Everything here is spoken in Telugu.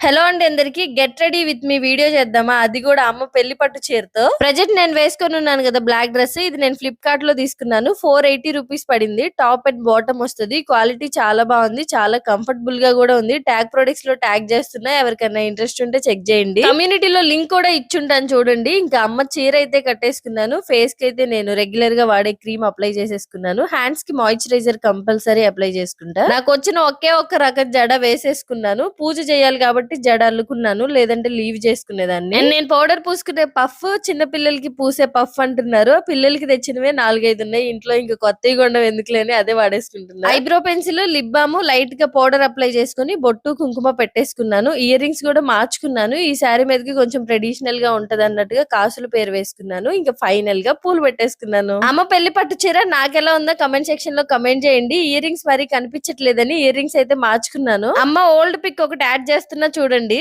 హలో అండి అందరికి get ready with me video చేద్దామా? అది కూడా అమ్మ పెళ్ళి పట్టు చీరతో. ప్రజెంట్ నేను వేసుకొని ఉన్నాను కదా బ్లాక్ డ్రెస్ ఇది నేను ఫ్లిప్కార్ట్లో తీసుకున్నాను. ఫోర్ ఎయిటీ రూపీస్ పడింది. టాప్ అండ్ బాటమ్ వస్తుంది. క్వాలిటీ చాలా బాగుంది. చాలా కంఫర్టబుల్గా కూడా ఉంది. ట్యాగ్ ప్రొడక్ట్స్లో ట్యాగ్ చేస్తున్నా. ఎవరికైనా ఇంట్రెస్ట్ ఉంటే చెక్ చేయండి. కమ్యూనిటీలో లింక్ కూడా ఇచ్చుంటాను చూడండి. ఇంకా అమ్మ చీర అయితే కట్టేసుకున్నాను. ఫేస్కి అయితే నేను రెగ్యులర్గా వాడే క్రీమ్ అప్లై చేసేసుకున్నాను. హ్యాండ్స్కి మాయిశ్చరైజర్ కంపల్సరీ అప్లై చేసుకుంటా. నాకు వచ్చిన ఒకే ఒక్క రకం జడ వేసేసుకున్నాను. పూజ చేయాలి కాబట్టి జడ అల్లుకున్నాను లేదంటే లీవ్ చేసుకునేదాన్ని. నేను పౌడర్ పూసుకునే పఫ్ చిన్న పిల్లలకి పూసే పఫ్ అంటున్నారు. పిల్లలకి తెచ్చినవే నాలుగైదు ఉన్నాయి. ఇంట్లో ఇంకా కొత్తవి కొండం ఎందుకులేని అదే వాడేసుకుంటున్నా ఐబ్రో పెన్సిల్ లిప్ బామ్ లైట్గా పౌడర్ అప్లై చేసుకుని బొట్టు కుంకుమ పెట్టేసుకున్నాను. ఇయర్ రింగ్స్ కూడా మార్చుకున్నాను. ఈ శారీ మీదకి కొంచెం ట్రెడిషనల్గా ఉంటది అన్నట్టుగా కాసుల పేరు వేసుకున్నాను. ఇంకా ఫైనల్గా పూలు పెట్టేసుకున్నాను. అమ్మ పెళ్ళి పట్టు చీర నాకెలా ఉందో కమెంట్ సెక్షన్లో కమెంట్ చేయండి. ఇయర్ రింగ్స్ మరి కనిపించట్లేదని ఇయర్ రింగ్స్ అయితే మార్చుకున్నాను. అమ్మ ఓల్డ్ పిక్ ఒకటి యాడ్ చేస్తున్నా చూడండి.